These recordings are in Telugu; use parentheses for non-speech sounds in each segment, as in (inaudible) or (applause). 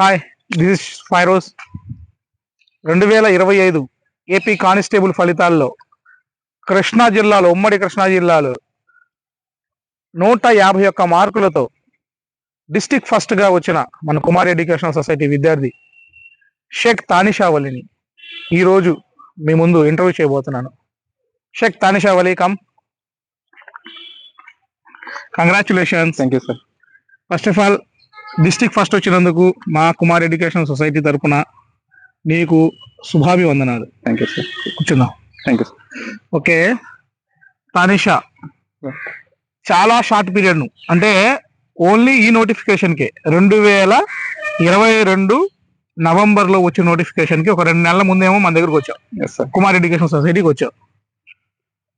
Hi this is Feroz. రెండు వేల ఇరవై ఐదు ఏపీ కానిస్టేబుల్ ఫలితాల్లో కృష్ణా జిల్లాలో ఉమ్మడి కృష్ణా జిల్లాలో నూట యాభై ఒక్క మార్కులతో డిస్టిక్ ఫస్ట్గా వచ్చిన మన కుమార్ ఎడ్యుకేషనల్ సొసైటీ విద్యార్థి షేక్ తానిషా వలిని ఈరోజు మీ ముందు ఇంటర్వ్యూ చేయబోతున్నాను. Sheikh Tanisha Wali come. Congratulations thank you sir first of all district first వచ్చినందుకు మా కుమార్ ఎడ్యుకేషన్ సొసైటీ తరపున నీకు శుభాభివందనాలు. థ్యాంక్ యూ సార్ కూర్చుందాం. Thank you okay. తానిషా చాలా షార్ట్ పీరియడ్ను అంటే ఓన్లీ ఈ నోటిఫికేషన్కి రెండు వేల ఇరవై రెండు నవంబర్లో వచ్చిన నోటిఫికేషన్కి ఒక రెండు నెలల ముందేమో మన దగ్గరకు వచ్చావు. కుమార్ ఎడ్యుకేషన్ సొసైటీకి వచ్చావు.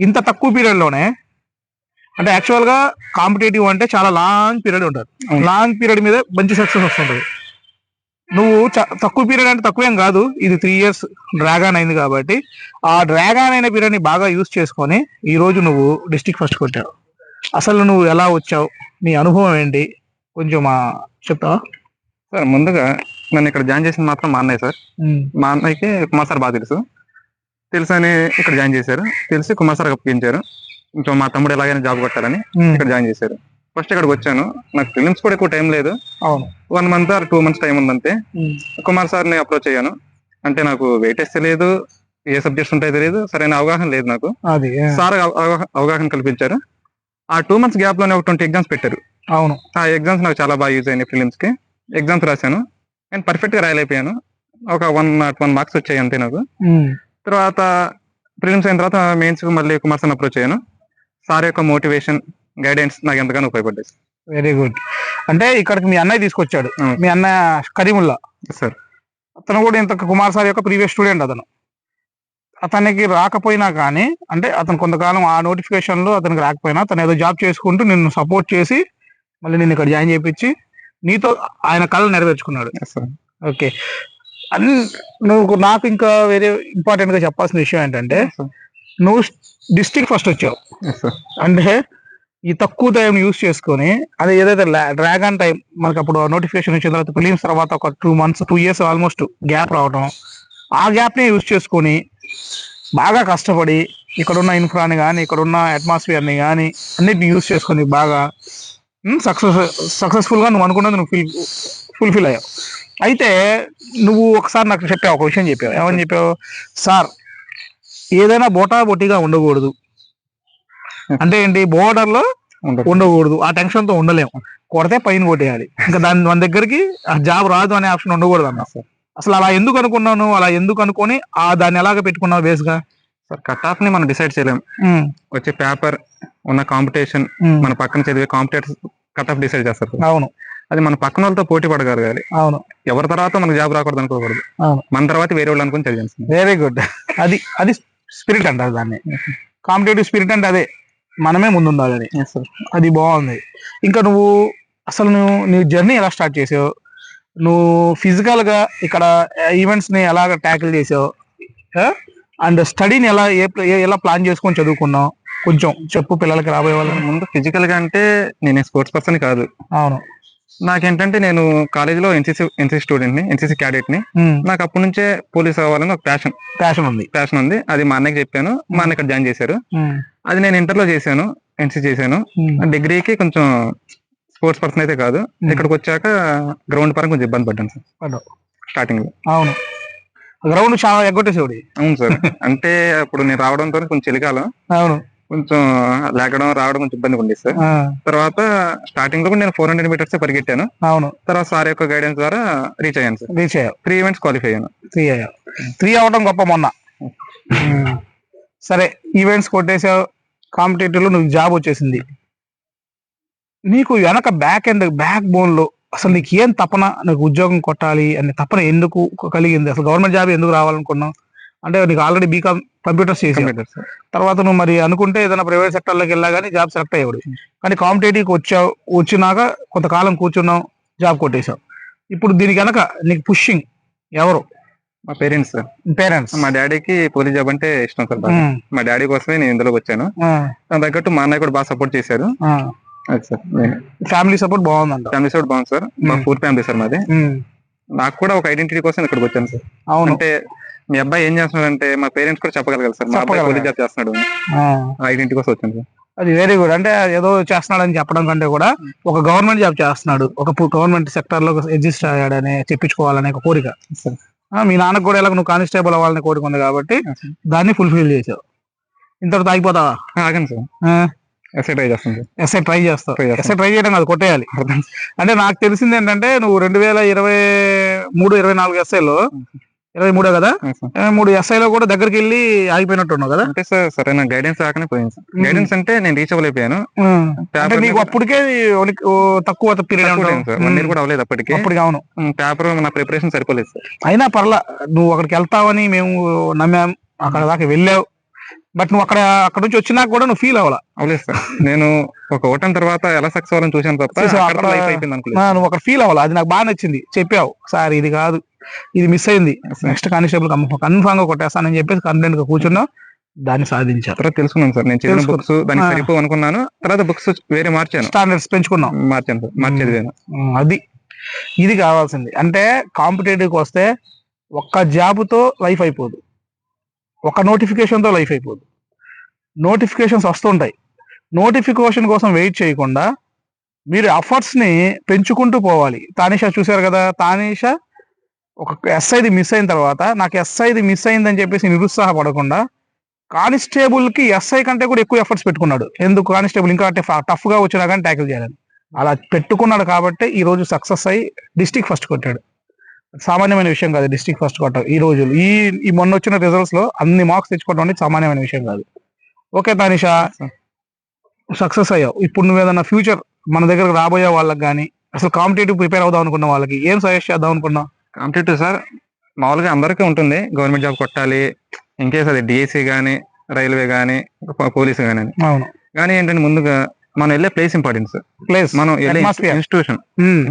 ఇంత తక్కువ పీరియడ్లోనే అంటే యాక్చువల్గా కాంపిటేటివ్ అంటే చాలా లాంగ్ పీరియడ్ ఉంటుంది. లాంగ్ పీరియడ్ మీద మంచి సక్సెస్ వస్తుంటది. నువ్వు తక్కువ పీరియడ్ అంటే తక్కువేం కాదు. ఇది త్రీ ఇయర్స్ డ్రాగాన్ అయింది కాబట్టి ఆ డ్రాగాన్ అయిన పీరియడ్ని బాగా యూస్ చేసుకొని ఈ రోజు నువ్వు డిస్టిక్ ఫస్ట్ కొట్టావు. అసలు నువ్వు ఎలా వచ్చావు? నీ అనుభవం ఏంటి? కొంచెం మా చెప్తావా? సార్ ముందుగా నన్ను ఇక్కడ జాయిన్ చేసింది మాత్రం మా అన్నయ్య సార్. మా అన్నయ్యకి కుమార్ సార్ బాగా తెలుసు. తెలుసు అని ఇక్కడ జాయిన్ చేశారు. తెలిసి కుమార్ సార్ అప్పగించారు కొంచెం మా తమ్ముడు ఎలాగైనా జాబ్ కొట్టాలని ఇక్కడ జాయిన్ చేశారు. ఫస్ట్ ఇక్కడికి వచ్చాను. నాకు ఫిలిమ్స్ కూడా ఎక్కువ టైం లేదు. అవును. One month or two months time ఉందంతే. Kumar సార్ని అప్రోచ్ అయ్యాను. అంటే నాకు వెయిటేజ్ తెలియదు ఏ సబ్జెక్ట్స్ ఉంటాయో తెలియదు. సరైన అవగాహన లేదు నాకు. సార్ అవ- అవగా- అవగాహన కల్పించారు. ఆ టూ మంత్స్ గ్యాప్లోనే ఒక ట్వంటీ ఎగ్జామ్స్ పెట్టారు. అవును. ఆ ఎగ్జామ్స్ నాకు చాలా బాగా యూజ్ అయినాయి ఫిలిమ్స్కి. ఎగ్జామ్స్ రాశాను. నేను పర్ఫెక్ట్గా రాయలేకపోయాను. ఒక వన్ నాట్ వన్ మార్క్స్ వచ్చాయి అంతే నాకు. తర్వాత ప్రిలిమ్స్ అయిన తర్వాత మెయిన్స్ మళ్ళీ కుమార్ సార్ అప్రోచ్ అయ్యాను. సార్ యొక్క మోటివేషన్ గైడెన్స్ నాకు ఎంతగానో ఉపయోగపడ్డాయి. వెరీ గుడ్ అంటే ఇక్కడికి మీ అన్నయ్య తీసుకొచ్చాడు. మీ అన్నయ్య కరీముల్లా. సార్ అతను కూడా ఇంత కుమార్ సార్ యొక్క ప్రీవియస్ స్టూడెంట్ అతను. అతనికి రాకపోయినా కానీ అంటే అతను కొంతకాలం ఆ నోటిఫికేషన్లో అతనికి రాకపోయినా అతను ఏదో జాబ్ చేసుకుంటూ నిన్ను సపోర్ట్ చేసి మళ్ళీ నేను ఇక్కడ జాయిన్ చేయించి నీతో ఆయన కళ నెరవేర్చుకున్నాడు. Sir okay. అన్ని నువ్వు నాకు ఇంకా వేరే ఇంపార్టెంట్గా చెప్పాల్సిన విషయం ఏంటంటే నువ్వు డిస్ట్రిక్ట్ ఫస్ట్ వచ్చావు. సార్ (laughs) అంటే ఈ తక్కువ టైం యూస్ చేసుకొని అది ఏదైతే డ్రాగన్ టైం మనకి అప్పుడు నోటిఫికేషన్ వచ్చిన తర్వాత ఫిలిమ్స్ తర్వాత ఒక two months two years almost gap రావడం ఆ గ్యాప్ని యూస్ చేసుకొని బాగా కష్టపడి ఇక్కడున్న ఇన్ఫ్రాని కానీ ఇక్కడున్న అట్మాస్ఫియర్ని కానీ అన్నిటిని యూస్ చేసుకొని బాగా సక్సెస్ సక్సెస్ఫుల్గా నువ్వు అనుకున్నది నువ్వు ఫిల్ ఫుల్ఫిల్ అయ్యావు. అయితే నువ్వు ఒకసారి నాకు చెప్పావు ఒక విషయం చెప్పావు. ఏమని చెప్పావు? సార్ ఏదైనా బోటా బొటిగా ఉండకూడదు. అంటే ఏంటి? బోర్డర్లో ఉండకూడదు. ఆ టెన్షన్తో ఉండలేము కొడితే పైన కొట్టేయాలి. ఇంకా దాని మన దగ్గరికి ఆ జాబ్ రాదు అనే ఆప్షన్ ఉండకూడదు అన్న. అసలు అలా ఎందుకు అనుకున్నాను? అలా ఎందుకు అనుకొని ఆ దాన్ని ఎలాగ పెట్టుకున్నావు బేస్గా సార్ కట్ ఆఫ్ని మనం డిసైడ్ చేయలేం. ఉమ్, వచ్చే పేపర్ ఉన్న కాంపిటీషన్ మన పక్కన చదివే కాంపిటేటర్స్ కట్ ఆఫ్ డిసైడ్ చేస్తారు. అవును. అది మన పక్కన వాళ్ళతో పోటీ పడగలగాలి అవును. ఎవరి తర్వాత మనకు జాబ్ రాకూడదు అనుకోకూడదు. మన తర్వాత వేరే వాళ్ళు అనుకుని సార్. వెరీ గుడ్ అది అది స్పిరిట్ అంటారు దాన్ని. కాంపిటేటివ్ స్పిరిట్ అంటే అదే. మనమే ముందుండాలని అది. బాగుంది. ఇంకా నువ్వు అసలు నువ్వు నీ జర్నీ ఎలా స్టార్ట్ చేసావు? నువ్వు ఫిజికల్గా ఇక్కడ ఈవెంట్స్ని ఎలా ట్యాకిల్ చేసావు? అండ్ స్టడీని ఎలా ఏ ఎలా ప్లాన్ చేసుకొని చదువుకున్నావు? కొంచెం చెప్పు పిల్లలకి రాబోయే వాళ్ళని ముందు ఫిజికల్గా అంటే నేను స్పోర్ట్స్ పర్సన్ కాదు. అవును. నాకేంటంటే నేను కాలేజీలో ఎన్సీసీ ఎన్సీసీ స్టూడెంట్ని ఎన్సీసీ క్యాడెట్ని. నాకు అప్పటి నుంచే పోలీస్ అవ్వాలని ఒక ప్యాషన్ ప్యాషన్ ఉంది. ప్యాషన్ ఉంది. అది మా అన్నకి చెప్పాను. మా అన్న ఇక్కడ జాయిన్ చేశారు. అది నేను ఇంటర్లో చేశాను. ఎన్సీ చేశాను డిగ్రీకి కొంచెం స్పోర్ట్స్ పర్సన్ అయితే కాదు. ఇక్కడికి వచ్చాక గ్రౌండ్ పరంగా కొంచెం ఇబ్బంది పడ్డాను సార్. స్టార్టింగ్లో. అవును. గ్రౌండ్ చాలా ఎగ్గొట్టేసేవాడి అవును సార్. అంటే అప్పుడు నేను రావడంతో కొంచెం చలికాలం అవును. కొంచెం లేకడం రావడం కొంచెం ఇబ్బంది ఉండేది సార్. తర్వాత స్టార్టింగ్లో కూడా నేను ఫోర్ హండ్రెడ్ మీటర్స్ పరిగెట్టాను. అవును. తర్వాత సార్ యొక్క గైడెన్స్ ద్వారా రీచ్ అయ్యాను సార్. రీచ్ అయ్యావు. త్రీ ఈవెంట్స్ క్వాలిఫై అయ్యాను. త్రీ అయ్యావు. త్రీ అవడం గొప్ప మొన్న. ఉమ్. సరే ఈవెంట్స్ కొట్టేసావు కాంపిటేటివ్లో నువ్వు జాబ్ వచ్చేసింది. నీకు వెనక బ్యాక్ ఎండ్ బ్యాక్ బోన్లో అసలు నీకు ఏం తపన? నీకు ఉద్యోగం కొట్టాలి అనే తపన ఎందుకు కలిగింది? అసలు గవర్నమెంట్ జాబ్ ఎందుకు రావాలనుకున్నావు? అంటే నీకు ఆల్రెడీ బీకామ్ కంప్యూటర్స్ చేసి తర్వాత నువ్వు మరి అనుకుంటే ఏదైనా ప్రైవేట్ సెక్టర్లోకి వెళ్ళా కానీ జాబ్ సెలెక్ట్ అయ్యేవాడు. కానీ కాంపిటేటివ్కి వచ్చావు వచ్చినాక కొంతకాలం కూర్చున్నావు జాబ్ కొట్టేశావు. ఇప్పుడు దీనికి వెనక నీకు పుషింగ్ ఎవరు? మా పేరెంట్స్ సార్ పేరెంట్స్ మా డాడీకి పోలీస్ జాబ్ అంటే ఇష్టం సార్ బాగా. మా డాడీ కోసమే నేను ఇందులోకి వచ్చాను. దాని తగ్గట్టు మా అన్నయ్య కూడా బాగా సపోర్ట్ చేశారు. అది సార్ ఫ్యామిలీ సపోర్ట్ బాగుందంట. ఫ్యామిలీ సపోర్ట్ బాగుంది సార్ మా Hmm. ఫుల్ ఫ్యామిలీ సార్ మాది. ఉమ్, నాకు కూడా ఒక ఐడెంటిటీ కోసం ఇక్కడికి వచ్చాను సార్ అవును. అంటే మీ అబ్బాయి ఏం చేస్తున్నాడు అంటే మా పేరెంట్స్ కూడా చెప్పగలగాలి సార్. మా అబ్బాయి. పోలీస్ జాబ్ చేస్తున్నాడు. ఆ. ఐడెంటిటీ కోసం వచ్చాను సార్. అది వెరీ గుడ్ అంటే ఏదో చేస్తున్నాడని చెప్పడం కంటే కూడా ఒక గవర్నమెంట్ జాబ్ చేస్తున్నాడు. ఒక గవర్నమెంట్ సెక్టర్లో ఎగ్జిస్ట్ అయ్యాడని చెప్పించుకోవాలనే ఒక కోరిక. మీ నాన్నకు కూడా ఇలా నువ్వు కానిస్టేబుల్ అవ్వాలనే కోరిక ఉంది కాబట్టి దాన్ని ఫుల్ఫిల్ చేసావు. ఇంతటితో ఆగిపోతావా? ఆగండి సార్. ఎస్ఐ ట్రై చేస్తాను ఎస్ఐ ట్రై చేస్తావు. ఎస్ఐ ట్రై చేయడం అది కొట్టేయాలి. అంటే నాకు తెలిసింది ఏంటంటే నువ్వు రెండు వేల ఇరవై మూడు ఇరవై నాలుగు ఎస్ఐలో ఇరవై మూడే కదా? మూడు ఎస్ఐలో కూడా దగ్గరికి వెళ్ళి ఆగిపోయినట్టున్నావు కదా? అంటే సార్ సరైన గైడెన్స్ రాకనే పోయింది సార్. గైడెన్స్ అంటే నేను రీచ్ అవ్వలేకపోయాను అంటే నీకు అప్పటికే తక్కువ పీరియడ్ వన్ ఇయర్ కూడా అవ్వలేదు అప్పటికి. అప్పటికి అవును. పేపర్ నా ప్రిపరేషన్ సరిపోలేదు సార్. అయినా పర్లా నువ్వు అక్కడికి వెళ్తావని మేము నమ్మాం. అక్కడ దాకా వెళ్ళావు. బట్ నువ్వు అక్కడ అక్కడ నుంచి వచ్చినాక కూడా నువ్వు ఫీల్ అవ్వాలా? అవ్వలేదు సార్. నేను ఒక ఓటమి తర్వాత ఎలా సక్సెస్ అవ్వాలని చూశాను తప్ప నువ్వు అక్కడ ఫీల్ అవ్వాలా? అది నాకు బాగా నచ్చింది. చెప్పావు. సార్ ఇది కాదు. ఇది మిస్ అయింది. నెక్స్ట్ కానిస్టేబుల్ కన్ఫామ్గా కొట్టేస్తానని చెప్పేసి కాన్ఫిడెంట్గా కూర్చున్నావు దాన్ని సాధించారు తర్వాత తెలుసుకున్నాను సార్. నేను చదివిన. బుక్స్ దానికి. సరిపో అనుకున్నాను. తర్వాత బుక్స్ వేరే మార్చాను. స్టాండర్డ్స్ పెంచుకున్నావు మార్చాను సార్. మార్చి. చదివాను అది. ఇది కావాల్సింది. అంటే కాంపిటేటివ్కి వస్తే ఒక్క జాబ్తో లైఫ్ అయిపోదు. ఒక నోటిఫికేషన్తో లైఫ్ అయిపోదు. నోటిఫికేషన్స్ వస్తుంటాయి. నోటిఫికేషన్ కోసం వెయిట్ చేయకుండా మీరు efforts ని పెంచుకుంటూ పోవాలి. తానిషా చూశారు కదా? తానిషా ఒక ఎస్ఐది మిస్ అయిన తర్వాత నాకు ఎస్ఐది మిస్ అయిందని చెప్పేసి నిరుత్సాహపడకుండా కానిస్టేబుల్కి ఎస్ఐ కంటే కూడా ఎక్కువ ఎఫర్ట్స్ పెట్టుకున్నాడు. ఎందుకు? కానిస్టేబుల్ ఇంకా టఫ్గా వచ్చినా కానీ ట్యాకిల్ చేయాలని. అలా పెట్టుకున్నాడు కాబట్టి ఈ రోజు సక్సెస్ అయ్యి డిస్టిక్ ఫస్ట్ కొట్టాడు. సామాన్యమైన విషయం కాదు డిస్టిక్ ఫస్ట్ కొట్టడం. ఈ రోజు ఈ ఈ మొన్న వచ్చిన రిజల్ట్స్లో అన్ని మార్క్స్ తెచ్చుకోవడం అనేది సామాన్యమైన విషయం కాదు. ఓకే తానిషా సక్సెస్ అయ్యావు. ఇప్పుడు నువ్వు ఏదన్నా ఫ్యూచర్ మన దగ్గరకు రాబోయే వాళ్ళకి కానీ అసలు కాంపిటేటివ్ ప్రిపేర్ అవుదాం అనుకున్న వాళ్ళకి ఏం సజెస్ట్ చేద్దాం అనుకున్నావు? కాంపిటేటివ్ సార్ మామూలుగా అందరికీ ఉంటుంది. గవర్నమెంట్ జాబ్ కొట్టాలి ఇంకేస్ అది డిఎస్సి కానీ రైల్వే కానీ పోలీస్ కానీ అవును. కానీ ఏంటంటే ముందుగా మనం వెళ్ళే ప్లేస్ ఇంపార్టెంట్ సార్. ప్లేస్ మనం వెళ్ళే. Institution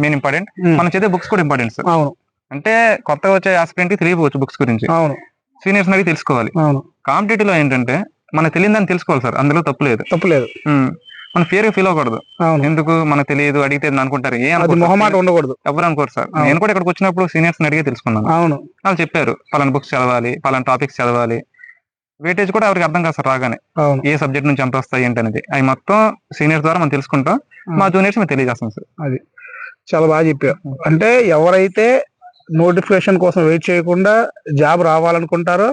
main important. మనం చదివే బుక్స్ కూడా ఇంపార్టెంట్ సార్. అవును. అంటే కొత్తగా వచ్చే ఆస్పిరెంట్కి తెలియవచ్చు బుక్స్ గురించి. అవును. సీనియర్స్ అడిగి తెలుసుకోవాలి. అవును. కాంపిటేటివ్లో ఏంటంటే మనకు తెలియదని తెలుసుకోవాలి సార్. అందులో తప్పు లేదు. తప్పులేదు ఉమ్. మనం ఫియర్ ఫీల్ అవ్వకూడదు. ఎందుకు? మనకు తెలియదు అడిగితే అనుకుంటారు. ఏ అది మొహమాట. ఉండకూడదు. ఎవరు అనుకోరు సార్. నేను కూడా ఇక్కడికి వచ్చినప్పుడు సీనియర్స్ అడిగి తెలుసుకున్నాను. అవును. వాళ్ళు చెప్పారు పలానా బుక్స్ చదవాలి పలానా టాపిక్స్ చదవాలి. వెయిటేజ్ కూడా ఎవరికి అర్థం కాదు సార్ రాగానే. ఏ సబ్జెక్ట్ నుంచి ఎంత వస్తాయి ఏంటి అనేది అవి మొత్తం సీనియర్స్ ద్వారా మనం తెలుసుకుంటాం. మా జూనియర్స్ మేము తెలియజేస్తాం సార్. చాలా బాగా చెప్పావు అంటే ఎవరైతే నోటిఫికేషన్ కోసం వెయిట్ చేయకుండా జాబ్ రావాలనుకుంటారో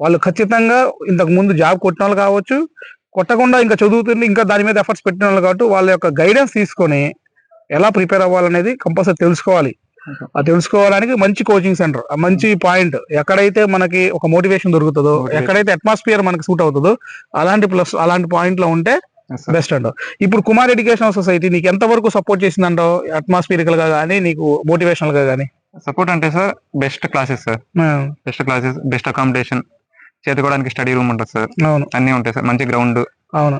వాళ్ళు ఖచ్చితంగా ఇంతకు ముందు జాబ్ కొట్టిన వాళ్ళు కావచ్చు కొట్టకుండా ఇంకా చదువుతుండి ఇంకా దాని మీద ఎఫర్ట్స్ పెట్టిన వాళ్ళు కాబట్టి వాళ్ళ యొక్క గైడెన్స్ తీసుకొని ఎలా ప్రిపేర్ అవ్వాలనేది కంపల్సరీ తెలుసుకోవాలి. ఆ తెలుసుకోవడానికి మంచి కోచింగ్ సెంటర్ మంచి పాయింట్ ఎక్కడైతే మనకి ఒక మోటివేషన్ దొరుకుతుందో. ఎక్కడైతే అట్మాస్ఫియర్ మనకి సూట్ అవుతుందో అలాంటి ప్లస్ అలాంటి పాయింట్లో ఉంటే. బెస్ట్ అంటావు. ఇప్పుడు కుమార్ ఎడ్యుకేషన్ సొసైటీ నీకు ఎంత వరకు సపోర్ట్ చేసిందంటావు అట్మాస్ఫియరికల్గా కానీ నీకు మోటివేషనల్గా కానీ సపోర్ట్ అంటే sir best classes sir best classes best accommodation చేతుకోవడానికి study room ఉంటుంది సార్. అవును. అన్ని ఉంటాయి సార్. మంచి గ్రౌండ్ అవును.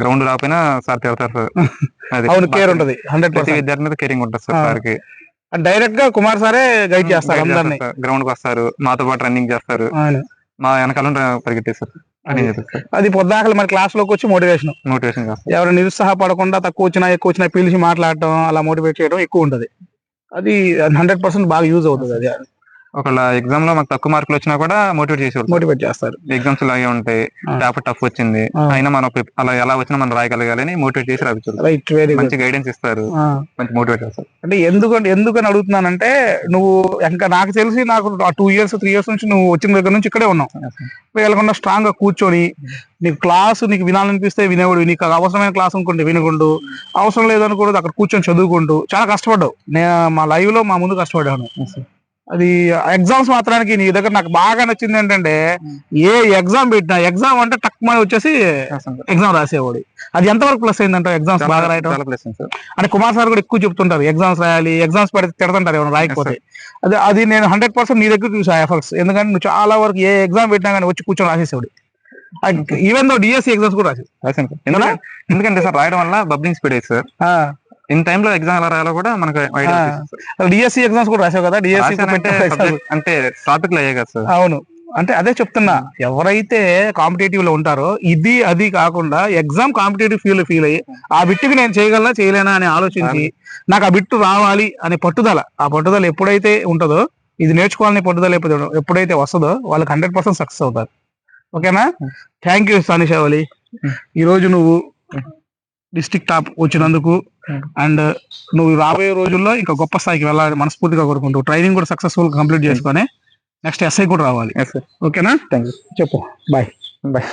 గ్రౌండ్ రాకపోయినా సార్ తిడతారు సార్. (laughs) అది అవును కేర్ ఉంటది. హండ్రెడ్ పర్సెంట్ విద్యార్థి మీద కేరింగ్ ఉంటుంది సార్ ఆ. సార్కి డైరెక్ట్గా కుమార్ సారే గైడ్ చేస్తారు అందరినీ. గ్రౌండ్కి వస్తారు. మాతో పాటు రన్నింగ్ చేస్తారు. మా వెనకాల పరిగెట్టేస్తారు చేస్తారు సార్. అది పొద్దాకలు మన క్లాస్లోకి వచ్చి మోటివేషన్ మోటివేషన్ ఎవరు నిరుత్సాహపడకుండా తక్కువ వచ్చినా ఎక్కువ వచ్చినా పిలిచి మాట్లాడటం అలా మోటివేట్ చేయడం ఎక్కువ ఉంటది. అది హండ్రెడ్ పర్సెంట్ బాగా యూజ్ అవుతుంది అది. ఒకవేళ ఎగ్జామ్లో మాకు తక్కువ మార్కులు వచ్చినా కూడా మోటివేట్ చేసేవాళ్ళు మోటివేట్ చేస్తారు. ఎగ్జామ్స్ లాగే ఉంటాయి. పేపర్ టఫ్ వచ్చింది. అయినా మనం అలా ఎలా వచ్చినా మనం రాయగలగాలి అని మోటివేట్ చేసి రాపించారు రైట్ వెరీ గుడ్ మంచి గైడెన్స్ ఇస్తారు. మంచి మోటివేట్ చేస్తారు. అంటే ఎందుకంటే ఎందుకని అడుగుతున్నానంటే నువ్వు ఇంకా నాకు తెలిసి నాకు టూ ఇయర్స్ త్రీ ఇయర్స్ నుంచి నువ్వు వచ్చిన దగ్గర నుంచి ఇక్కడే ఉన్నావు. వెళ్ళకుండా స్ట్రాంగ్గా కూర్చొని నీకు క్లాస్ నీకు వినాలనిపిస్తే వినేవాడు నీకు అవసరమైన క్లాస్ అనుకుంటే వినకుంటూ అవసరం లేదనుకోడు అక్కడ కూర్చొని చదువుకుంటూ చాలా కష్టపడ్డావు. నేను మా లైవ్లో మా ముందు కష్టపడ్డాను. అది ఎగ్జామ్స్ మాత్రానికి నీ దగ్గర నాకు బాగా నచ్చింది ఏంటంటే ఏ ఎగ్జామ్ పెట్టినా ఎగ్జామ్ అంటే టక్మని వచ్చేసి ఎగ్జామ్ రాసేవాడు. అది ఎంతవరకు ప్లస్ అయిందంట ఎగ్జామ్స్ బాగా రాయటం? Plus sir. అంటే కుమార్ సార్ కూడా ఎక్కువ చెప్తుంటారు ఎగ్జామ్స్ రాయాలి ఎగ్జామ్స్ పెడితే తిడతంటారు ఏమైనా రాయకపోతే. అది అది నేను హండ్రెడ్ పర్సెంట్ నీ దగ్గర చూసా ఎఫర్ట్స్ ఎందుకంటే నువ్వు చాలా వరకు ఏ ఎగ్జామ్ పెట్టినా కానీ వచ్చి కూర్చొని రాసేసేవాడు. ఈవెన్ దో డిఎస్సి ఎగ్జామ్స్ కూడా రాసేది. సార్. ఎందుకంటే సార్ రాయడం వల్ల బబ్లింగ్ స్పీడ్ అయ్యింది సార్. ఇన్ టైమ్లో ఎగ్జామ్ ఎలా రాయాలో కూడా మనకు ఐడియా. డిఎస్సి ఎగ్జామ్స్ కూడా రాసావు కదా? డిఎస్సి అంటే టాపిక్లో అయ్యే కదా సార్. అవును. అంటే అదే చెప్తున్నా ఎవరైతే కాంపిటేటివ్లో ఉంటారో ఇది అది కాకుండా ఎగ్జామ్ కాంపిటేటివ్ ఫీల్ ఫీల్ అయ్యి ఆ బిట్టుకి నేను చేయగలనా చేయలేనా అని ఆలోచించి నాకు ఆ బిట్టు రావాలి అనే పట్టుదల ఆ పట్టుదల ఎప్పుడైతే ఉంటుందో ఇది నేర్చుకోవాలనే పట్టుదల ఎప్పుడు ఎప్పుడైతే వస్తుందో వాళ్ళకి హండ్రెడ్ పర్సెంట్ సక్సెస్ అవుతారు. ఓకేనా? థ్యాంక్ యూ సానిషావలి ఈ రోజు నువ్వు డిస్టిక్ టాప్ వచ్చినందుకు అండ్ నువ్వు రాబోయే రోజుల్లో ఇంకా గొప్ప స్థాయికి వెళ్ళాలని మనస్ఫూర్తిగా కోరుకుంటూ ట్రైనింగ్ కూడా సక్సెస్ఫుల్ కంప్లీట్ చేసుకొని నెక్స్ట్ ఎస్ఐ కూడా రావాలి. ఓకేనా? థ్యాంక్ యూ చెప్పు. Bye bye